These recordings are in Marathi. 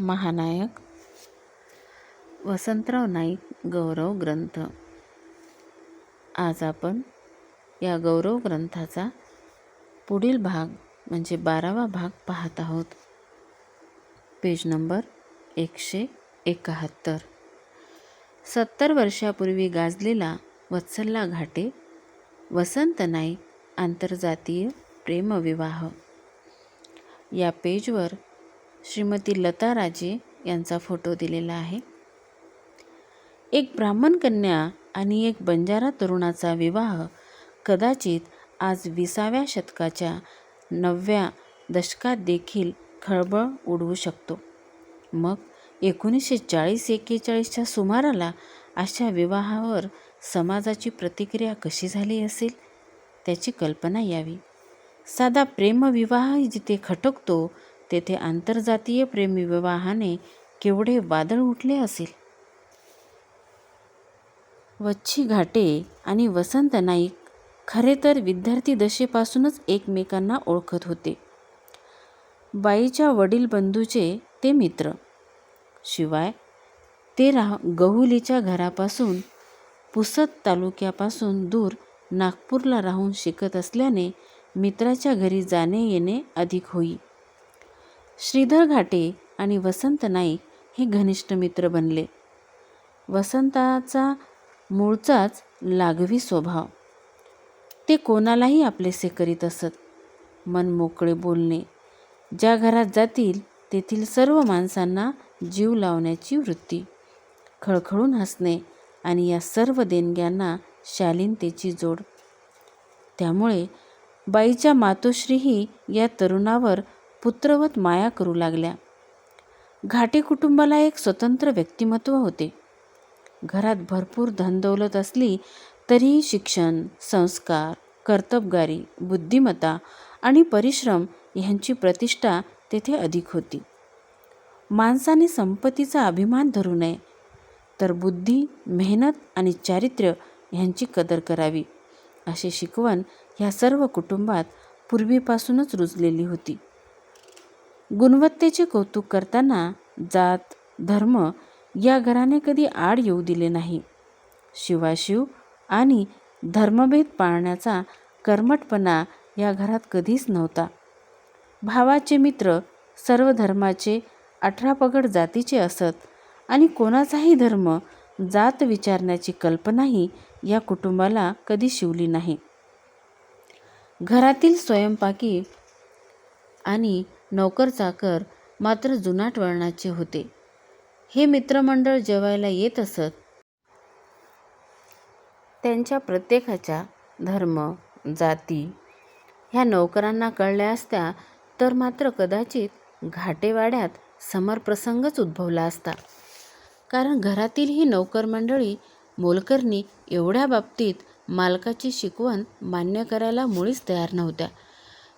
महानायक वसंतराव नाईक गौरव ग्रंथ. आज आपण या गौरव ग्रंथाचा पुढील भाग म्हणजे बारावा भाग पाहत आहोत. पेज नंबर एकशे एकाहत्तर. सत्तर वर्षापूर्वी गाजलेला वत्सल्ला घाटे वसंत नाईक आंतरजातीय प्रेमविवाह. या पेजवर श्रीमती लता राजे यांचा फोटो दिलेला आहे. एक ब्राह्मण कन्या आणि एक बंजारा तरुणाचा विवाह कदाचित आज विसाव्या शतकाच्या नवव्या दशकात देखील खळबळ उडवू शकतो. मग एकोणीसशे चाळीस एक्केचाळीसच्या सुमाराला अशा विवाहावर समाजाची प्रतिक्रिया कशी झाली असेल? त्याची कल्पना यावी. साधा प्रेमविवाह जिथे खटकतो तेथे आंतरजातीय प्रेमविवाहाने केवढे वादळ उठले असेल? वच्छी घाटे आणि वसंत नाईक खरे तर विद्यार्थी दशेपासूनच एकमेकांना ओळखत होते. बाईच्या वडील बंधूचे ते मित्र. शिवाय ते राह गहुलीच्या घरापासून पुसद तालुक्यापासून दूर नागपूरला राहून शिकत असल्याने मित्राच्या घरी जाणे येणे अधिक होई. श्रीधर घाटे आणि वसंत नाईक हे घनिष्ठ मित्र बनले. वसंताचा मूळचाच लागवी स्वभाव. ते कोणालाही आपलेसे करीत असत. मन मोकळे बोलणे. ज्या घरात जातील तेथील सर्व माणसांना जीव लावण्याची वृत्ती. खळखळून हसणे आणि या सर्व देणग्यांना शालीनतेची जोड. त्यामुळे बाईच्या मातोश्रीही या तरुणावर पुत्रवत माया करू लागल्या. घाटे कुटुंबाला एक स्वतंत्र व्यक्तिमत्व होते. घरात भरपूर धनदौलत असली तरीही शिक्षण संस्कार कर्तबगारी बुद्धिमत्ता आणि परिश्रम ह्यांची प्रतिष्ठा तेथे अधिक होती. माणसाने संपत्तीचा अभिमान धरू नये तर बुद्धी मेहनत आणि चारित्र्य ह्यांची कदर करावी अशी शिकवण ह्या सर्व कुटुंबात पूर्वीपासूनच रुजलेली होती. गुणवत्तेचे कौतुक करताना जात धर्म या घराने कधी आड येऊ दिले नाही. शिवाशिव आणि धर्मभेद पाळण्याचा कर्मटपणा या घरात कधीच नव्हता. भावाचे मित्र सर्व धर्माचे अठरा पगड जातीचे असत आणि कोणाचाही धर्म जात विचारण्याची कल्पनाही या कुटुंबाला कधी शिवली नाही. घरातील स्वयंपाकी आणि नोकर चाकर मात्र जुनाट वळणाचे होते. हे मित्रमंडळ जेवायला येत असत. त्यांच्या प्रत्येकाच्या धर्म जाती ह्या नोकरांना कळल्या असत्या तर मात्र कदाचित घाटेवाड्यात समरप्रसंगच उद्भवला असता. कारण घरातील ही नोकर मंडळी मोलकरणी एवढ्या बाबतीत मालकाची शिकवण मान्य करायला मुळीच तयार नव्हत्या.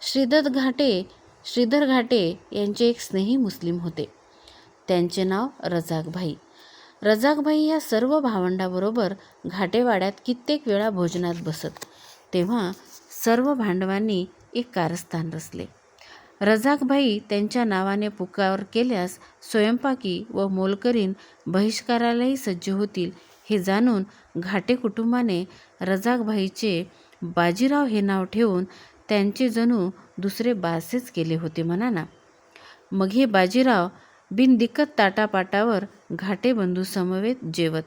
श्रीदत्त घाटे श्रीधर घाटे यांचे एक स्नेही मुस्लिम होते. त्यांचे नाव रजाकभाई रजाकभाई या सर्व भावंडाबरोबर घाटेवाड्यात कित्येक वेळा भोजनात बसत तेव्हा सर्व भांडवांनी एक कारस्थान रचले. रजाकभाई त्यांच्या नावाने पुकार केल्यास स्वयंपाकी व मोलकरीन बहिष्कारालाही सज्ज होतील हे जाणून घाटे कुटुंबाने रजाकभाईचे बाजीराव हे नाव ठेवून त्यांचे जणू दुसरे बासेच केले होते म्हणा ना मग हे बाजीराव बिनदिक्कत ताटापाटावर घाटे बंधू समवेत जेवत.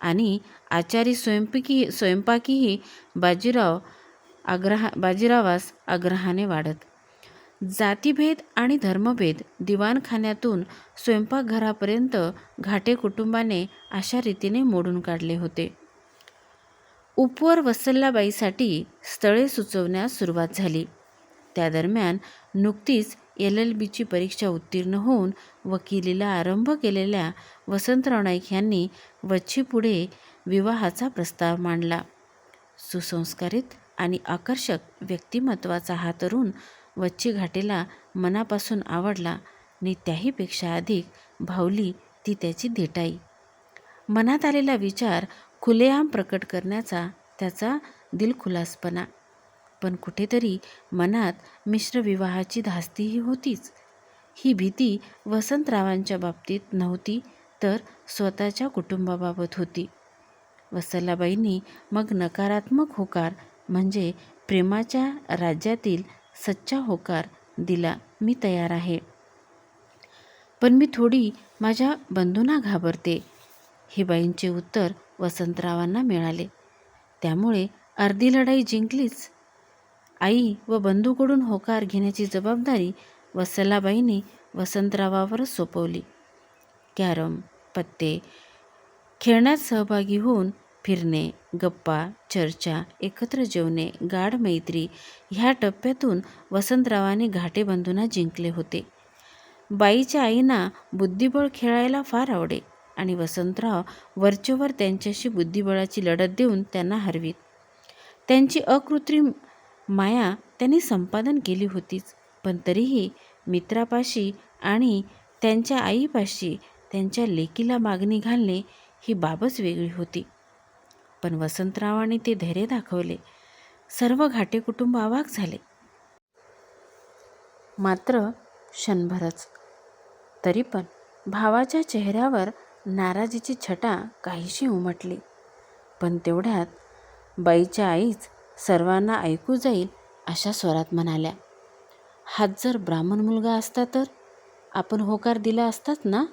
आणि आचारी स्वयंपाकी स्वयंपाकीही बाजीराव आग्रहा बाजीरावास आग्रहाने वाढत. जातीभेद आणि धर्मभेद दिवाणखान्यातून स्वयंपाकघरापर्यंत घाटे कुटुंबाने अशा रीतीने मोडून काढले होते. उपवर वसल्लाबाईसाठी स्थळे सुचवण्यास सुरुवात झाली. त्या दरम्यान नुकतीच एल एल बीची परीक्षा उत्तीर्ण होऊन वकिलीला आरंभ केलेल्या वसंतराव नाईक यांनी वच्छीपुढे विवाहाचा प्रस्ताव मांडला. सुसंस्कारित आणि आकर्षक व्यक्तिमत्वाचा हा तरुण वच्छी घाटेला मनापासून आवडला आणि त्याहीपेक्षा अधिक भावली ती त्याची देटाई. मनात आलेला विचार खुलेआम प्रकट करण्याचा त्याचा दिलखुलासपणा. पण कुठेतरी मनात मिश्र विवाहाची धास्तीही होतीच. ही भीती वसंतरावांच्या बाबतीत नव्हती तर स्वतःच्या कुटुंबाबाबत होती. वसलाबाईंनी मग नकारात्मक होकार म्हणजे प्रेमाच्या राज्यातील सच्चा होकार दिला मी तयार आहे. पण मी थोडी माझ्या बंधूंना घाबरते. हे बाईंचे उत्तर वसंतरावांना मिळाले. त्यामुळे अर्धी लढाई जिंकलीच. आई व बंधूकडून होकार घेण्याची जबाबदारी वसलाबाईंनी वसंतरावावरच सोपवली. कॅरम पत्ते खेळण्यात सहभागी होऊन फिरणे गप्पा चर्चा एकत्र जेवणे गाढ मैत्री ह्या टप्प्यातून वसंतरावाने घाटे बंधूंना जिंकले होते. बाईच्या आईना बुद्धिबळ खेळायला फार आवडे. आणि वसंतराव वरचेवर त्यांच्याशी बुद्धिबळाची लढत देऊन त्यांना हरवीत. त्यांची अकृत्रिम माया त्यांनी संपादन केली होतीच पण तरीही मित्रापाशी आणि त्यांच्या आईपाशी त्यांच्या लेकीला मागणी घालणे ही बाबच वेगळी होती. पण वसंतरावांनी ते धैर्य दाखवले. सर्व घाटे कुटुंब आवाक झाले. मात्र क्षणभरच. तरी पण भावाच्या चेहऱ्यावर नाराजीची छटा काहीशी उमटली. पण तेवढ्यात बाईच्या आईच सर्वांना ऐकू जाईल अशा स्वरात म्हणाल्या हात जर ब्राह्मण मुलगा असता तर? आपण होकार दिला असताच ना?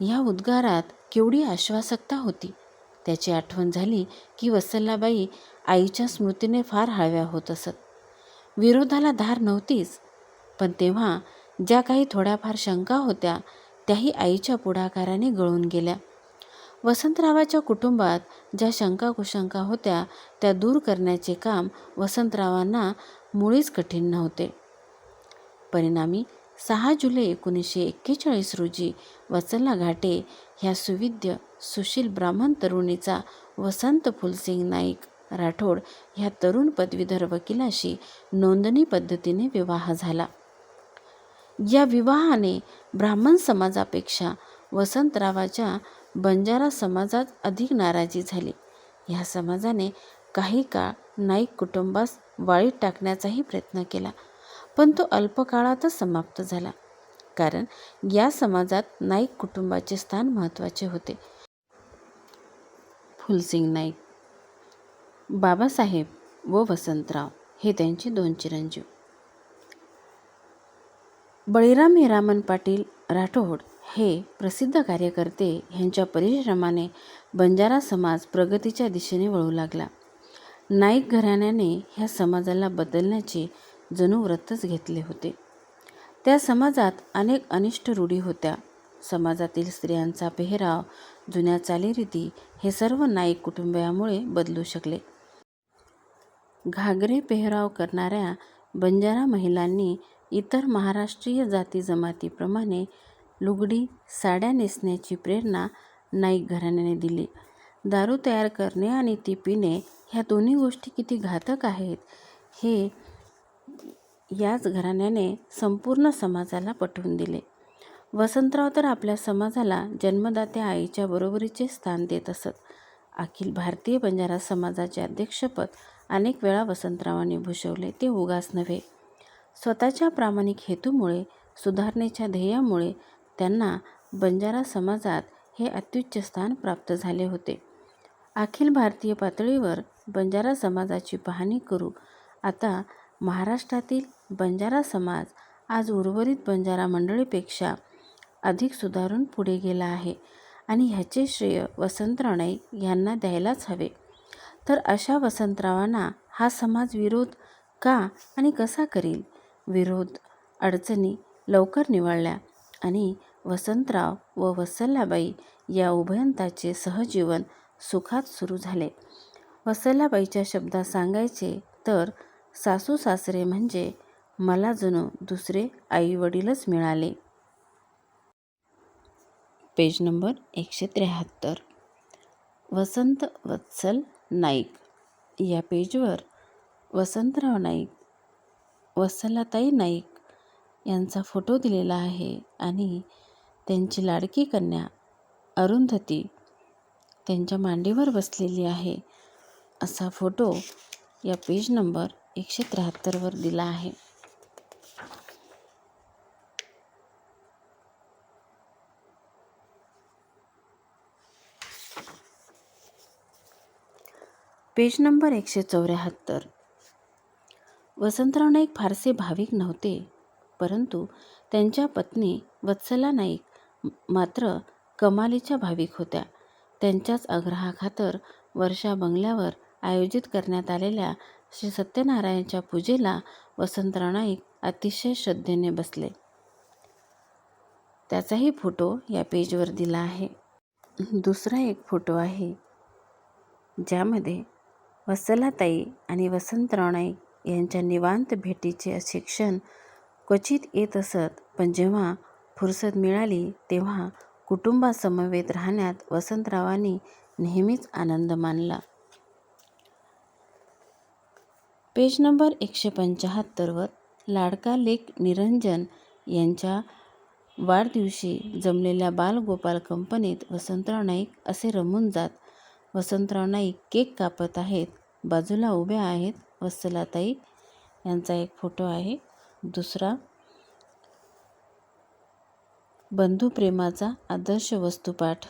या उद्गारात केवढी आश्वासकता होती. त्याची आठवण झाली की वसल्लाबाई आईच्या स्मृतीने फार हळव्या होत असत. विरोधाला धार नव्हतीच पण तेव्हा ज्या काही थोड्याफार शंका होत्या त्याही आईच्या पुढाकाराने गळून गेल्या. वसंतरावाच्या कुटुंबात ज्या शंका कुशंका होत्या त्या दूर करण्याचे काम वसंतरावांना मुळीच कठीण नव्हते. परिणामी सहा जुलै एकोणीसशे एक्केचाळीस रोजी वचला घाटे ह्या सुविद्य सुशील ब्राह्मण तरुणीचा वसंत फुलसिंग नाईक राठोड ह्या तरुण पदवीधर वकिलाशी नोंदणी पद्धतीने विवाह झाला. या विवाहाने ब्राह्मण समाजापेक्षा वसंतरावाच्या बंजारा समाजात अधिक नाराजी झाली. ह्या समाजाने काही काळ नाईक कुटुंबास वाळीत टाकण्याचाही प्रयत्न केला पण तो अल्पकाळातच समाप्त झाला. कारण या समाजात नाईक कुटुंबाचे स्थान महत्त्वाचे होते. फुलसिंग नाईक बाबासाहेब व वसंतराव हे त्यांचे दोन चिरंजीव. बळीराम हिरामन पाटील राठोड हे प्रसिद्ध कार्यकर्ते ह्यांच्या परिश्रमाने बंजारा समाज प्रगतीच्या दिशेने वळू लागला. नाईक घराण्याने ह्या समाजाला बदलण्याचे जणू व्रतच घेतले होते. त्या समाजात अनेक अनिष्ट रूढी होत्या. समाजातील स्त्रियांचा पेहराव जुन्या चालीरीती हे सर्व नाईक कुटुंबियामुळे बदलू शकले. घागरे पेहराव करणाऱ्या बंजारा महिलांनी इतर महाराष्ट्रीय जाती जमातीप्रमाणे लुगडी साड्या नेसण्याची प्रेरणा नाईक घराण्याने दिली. दारू तयार करणे आणि ती पिणे ह्या दोन्ही गोष्टी किती घातक आहेत हे याच घराण्याने संपूर्ण समाजाला पटवून दिले. वसंतराव तर आपल्या समाजाला जन्मदात्या आईच्या बरोबरीचे स्थान देत असत. अखिल भारतीय बंजारा समाजाचे अध्यक्षपद अनेक वेळा वसंतरावांनी भूषवले ते उगाच नव्हे. स्वतःच्या प्रामाणिक हेतूमुळे सुधारणेच्या ध्येयामुळे त्यांना बंजारा समाजात हे अत्युच्च स्थान प्राप्त झाले होते. अखिल भारतीय पातळीवर बंजारा समाजाची पाहणी करू. आता महाराष्ट्रातील बंजारा समाज आज उर्वरित बंजारा मंडळीपेक्षा अधिक सुधारून पुढे गेला आहे आणि ह्याचे श्रेय वसंतराव नाईक यांना द्यायलाच हवे. तर अशा वसंतरावांना हा समाज विरोध का आणि कसा करील? विरोध अडचणी लवकर निवळल्या आणि वसंतराव व वत्सलाबाई या उभयंताचे सहजीवन सुखात सुरू झाले. वसल्लाबाईच्या शब्दात सांगायचे तर सासू सासरे म्हणजे मला जणू दुसरे आई वडीलच मिळाले. पेज नंबर एकशे त्र्याहत्तर. वसंत वत्सल नाईक. या पेजवर वसंतराव नाईक वत्सलाताई नाईक यांचा फोटो दिलेला आहे आणि त्यांची लाडकी कन्या अरुंधती त्यांच्या मांडीवर बसलेली आहे. असा फोटो या पेज नंबर एकशे त्र्याहत्तरवर दिला आहे. पेज नंबर एकशे चौऱ्याहत्तर. वसंतराव नाईक फारसे भाविक नव्हते परंतु त्यांच्या पत्नी वत्सला नाईक मात्र कमालीच्या भाविक होत्या. त्यांच्याच आग्रहाखातर वर्षा बंगल्यावर आयोजित करण्यात आलेल्या श्री सत्यनारायणच्या पूजेला वसंतराव नाईक अतिशय श्रद्धेने बसले. त्याचाही फोटो या पेजवर दिला आहे. दुसरा एक फोटो आहे ज्यामध्ये वत्सलाताई आणि वसंतराव नाईक यांच्या निवांत भेटीचे शिक्षण क्वचित येत असत. पण जेव्हा फुरसत मिळाली तेव्हा कुटुंबासमवेत राहण्यात वसंतरावांनी नेहमीच आनंद मानला. पेज नंबर एकशे पंच्याहत्तरवर लाडका लेक निरंजन यांच्या वाढदिवशी जमलेल्या बालगोपाल कंपनीत वसंतराव नाईक असे रमून जात. वसंतराव नाईक केक कापत आहेत बाजूला उभ्या आहेत. वत्सलाताई यांचा एक फोटो आहे. दुसरा बंधुप्रेमाचा आदर्श वस्तुपाठ.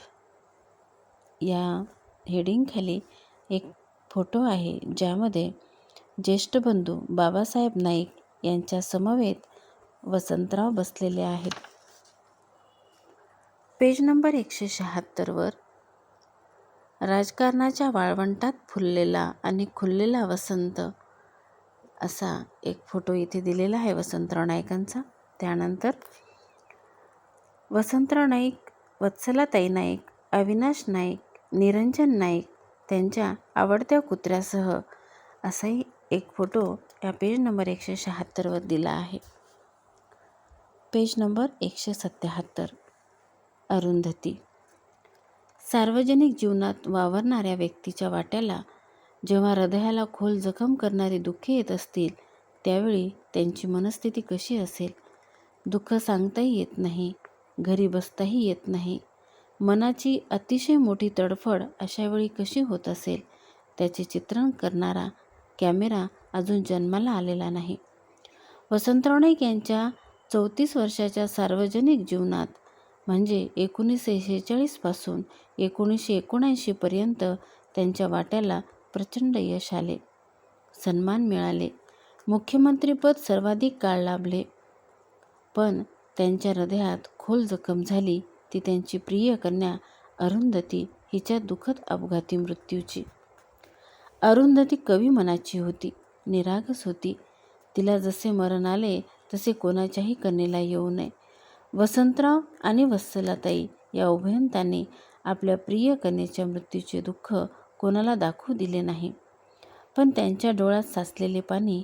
या हेडिंगखाली एक फोटो आहे ज्यामध्ये ज्येष्ठ बंधू बाबासाहेब नाईक यांच्या समवेत वसंतराव बसलेले आहेत. पेज नंबर एकशे शहात्तरवर राजकारणाच्या वाळवंटात फुललेला आणि खुललेला वसंत असा एक फोटो इथे दिलेला आहे वसंतराव नाईकांचा त्यानंतर वसंतराव नाईक वत्सलाताई नाईक अविनाश नाईक निरंजन नाईक त्यांच्या आवडत्या कुत्र्यासह असाही एक फोटो या पेज नंबर एकशे शहात्तरवर दिला आहे. पेज नंबर एकशे सत्याहत्तर. अरुंधती. सार्वजनिक जीवनात वावरणाऱ्या व्यक्तीच्या वाट्याला जेव्हा हृदयाला खोल जखम करणारी दुःखे येत असतील त्यावेळी त्यांची मनस्थिती कशी असेल? दुःख सांगताही येत नाही घरी बसताही येत नाही. मनाची अतिशय मोठी तडफड अशावेळी कशी होत असेल त्याचे चित्रण करणारा कॅमेरा अजून जन्माला आलेला नाही. वसंतराव नाईक यांच्या चौतीस वर्षाच्या सार्वजनिक जीवनात म्हणजे एकोणीसशे शेहेचाळीसपासून एकोणीसशे एकोणऐंशीपर्यंत त्यांच्या वाट्याला प्रचंड यश आले. सन्मान मिळाले. मुख्यमंत्रीपद सर्वाधिक काळ लाभले. पण त्यांच्या हृदयात खोल जखम झाली. ती त्यांची प्रिय कन्या अरुंधती हिच्या दुःखद अपघाती मृत्यूची. अरुंधती कवी मनाची होती. निरागस होती. तिला जसे मरण आले तसे कोणाच्याही कन्येला येऊ नये. वसंतराव आणि वत्सलाताई या उभयंतांनी आपल्या प्रिय कन्येच्या मृत्यूचे दुःख कोणाला दाखवू दिले नाही. पण त्यांच्या डोळ्यात साचलेले पाणी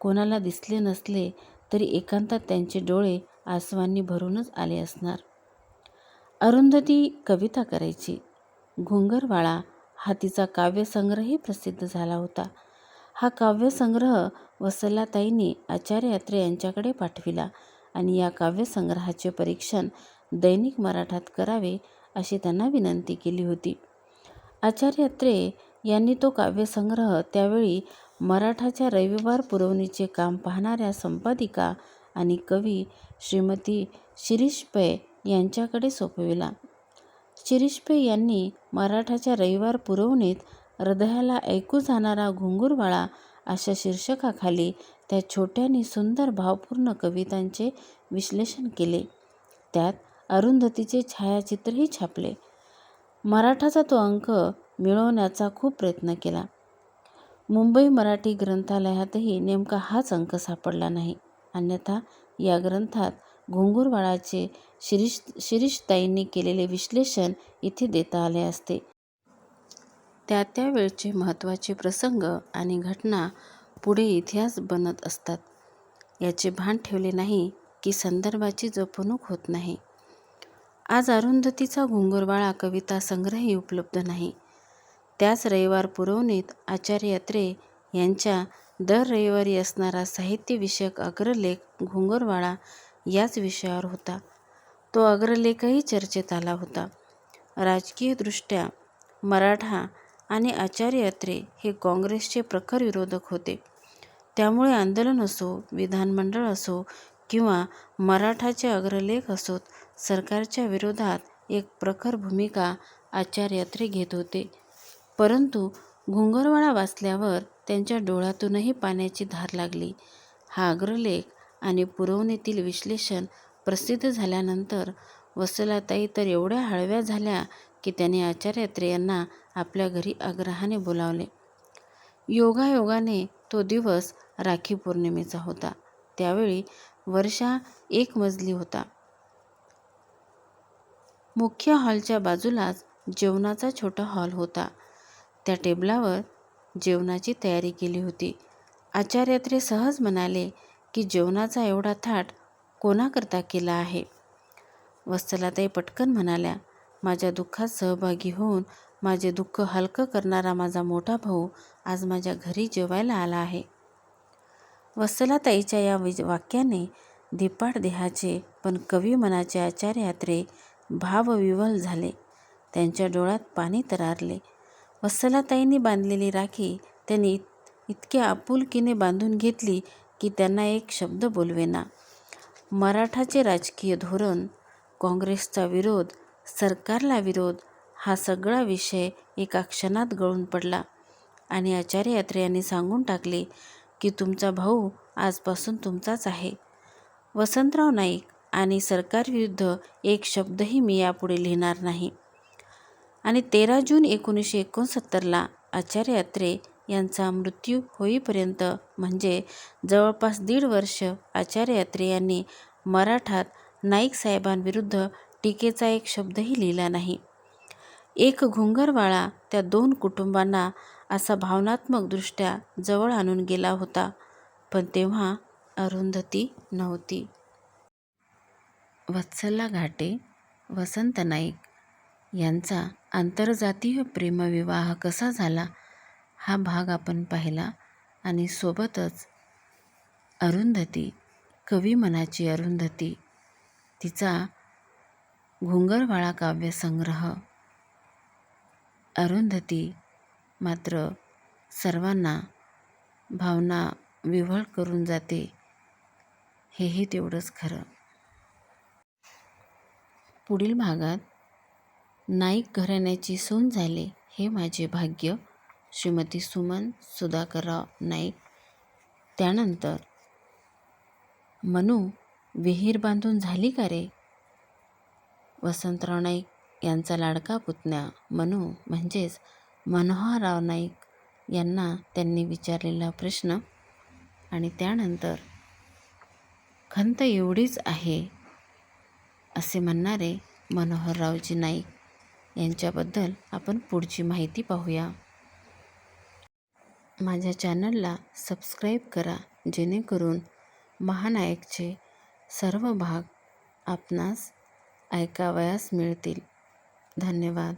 कोणाला दिसले नसले तरी एकांतात त्यांचे डोळे आसवांनी भरूनच आले असणार. अरुंधती कविता करायची. घुंगरवाळा हा तिचा काव्यसंग्रहही प्रसिद्ध झाला होता. हा काव्यसंग्रह वसलाताईंनी आचार्य अत्रे यांच्याकडे पाठविला आणि या काव्यसंग्रहाचे परीक्षण दैनिक मराठात करावे अशी त्यांना विनंती केली होती. आचार्य अत्रे यांनी तो काव्यसंग्रह त्यावेळी मराठाच्या रविवार पुरवणीचे काम पाहणाऱ्या संपादिका आणि कवी श्रीमती शिरीष पै यांच्याकडे सोपविला. शिरीष पै यांनी मराठाच्या रविवार पुरवणीत हृदयाला ऐकू जाणारा घुंगुरवाळा अशा शीर्षकाखाली त्या छोट्यानी सुंदर भावपूर्ण कवितांचे विश्लेषण केले. त्यात अरुंधतीचे छायाचित्रही छापले. मराठाचा तो अंक मिळवण्याचा खूप प्रयत्न केला. मुंबई मराठी ग्रंथालयातही नेमका हाच अंक सापडला नाही. अन्यथा या ग्रंथात घुंगुरवाळाचे शिरीष शिरीषताईंनी केलेले विश्लेषण इथे देता आले असते. त्या त्या वेळचे महत्त्वाचे प्रसंग आणि घटना पुढे इतिहास बनत असतात. याचे भान ठेवले नाही की संदर्भाची जपणूक होत नाही. आज अरुंधतीचा घुंगुरवाळा कविता संग्रहही उपलब्ध नाही. त्याच रविवार पुरवणीत आचार्य अत्रे यांच्या दर रविवारी असणारा साहित्यविषयक अग्रलेख घुंगुरवाळा याच विषयावर होता. तो अग्रलेखही चर्चेत आला होता. राजकीयदृष्ट्या मराठा आणि आचार्य अत्रे हे काँग्रेसचे प्रखर विरोधक होते. त्यामुळे आंदोलन असो विधानमंडळ असो किंवा मराठाचे अग्रलेख असोत सरकारच्या विरोधात एक प्रखर भूमिका आचार्य अत्रे घेत होते. परंतु घुंगरवाळा वाचल्यावर त्यांच्या डोळ्यातूनही पाण्याची धार लागली. हा अग्रलेख आणि पुरवणीतील विश्लेषण प्रसिद्ध झाल्यानंतर वसलाताई तर एवढ्या हळव्या झाल्या की त्यांनी आचार्य यांना आपल्या घरी आग्रहाने बोलावले. योगायोगाने तो दिवस राखी पौर्णिमेचा होता. त्यावेळी वर्षा एक मजली होता. मुख्य हॉलच्या बाजूलाच जेवणाचा छोटा हॉल होता. त्या टेबलावर जेवणाची तयारी केली होती. आचार्यात्रे सहज म्हणाले की जेवणाचा एवढा थाट कोणाकरता केला आहे? वत्सलाताई पटकन म्हणाल्या माझ्या दुःखात सहभागी होऊन माझे दुःख हलकं करणारा माझा मोठा भाऊ आज माझ्या घरी जेवायला आला आहे. वत्सलाताईच्या या वाक्याने धिपाड देहाचे पण कवी मनाचे आचार्यात्रे भावविवल झाले. त्यांच्या डोळ्यात पाणी तरारले वत्सलाताईंनी बांधलेली राखी त्यांनी इतक्या आपुलकीने बांधून घेतली की त्यांना एक शब्द बोलवेना. मराठाचे राजकीय धोरण काँग्रेसचा विरोध सरकारला विरोध हा सगळा विषय एका क्षणात गळून पडला आणि आचार्य यात्रे यांनी सांगून टाकले की तुमचा भाऊ आजपासून तुमचाच आहे. वसंतराव नाईक आणि सरकारविरुद्ध एक शब्दही मी यापुढे लिहिणार नाही. आणि तेरा जून एकोणीसशे एकोणसत्तरला आचार्य अत्रे यांचा मृत्यू होईपर्यंत म्हणजे जवळपास दीड वर्ष आचार्य अत्रे यांनी मराठात नाईक साहेबांविरुद्ध टीकेचा एक शब्दही लिहिला नाही. एक घुंगरवाळा त्या दोन कुटुंबांना असा भावनात्मकदृष्ट्या जवळ आणून गेला होता पण तेव्हा अरुंधती नव्हती. वत्सला घाटे वसंत नाईक यांचा आंतरजातीय प्रेमविवाह कसा झाला हा भाग आपण पाहिला आणि सोबतच अरुंधती कवी मनाची अरुंधती तिचा घुंगरवाळा काव्यसंग्रह अरुंधती मात्र सर्वांना भावना विव्हळ करून जाते हेही तेवढंच खरं. पुढील भागात नाईक घराण्याची सून झाले हे माझे भाग्य. श्रीमती सुमन सुधाकरराव नाईक. त्यानंतर मनू विहीर बांधून झाली का रे? वसंतराव नाईक यांचा लाडका पुतण्या मनू म्हणजेच मनोहरराव नाईक यांना त्यांनी विचारलेला प्रश्न आणि त्यानंतर खंत एवढीच आहे असे म्हणणारे मनोहररावजी नाईक यांच्याबद्दल आपण पुढची माहिती पाहूया. माझ्या चॅनलला सबस्क्राईब करा जेणेकरून महानायकचे सर्व भाग आपणास ऐकावयास मिळतील. धन्यवाद.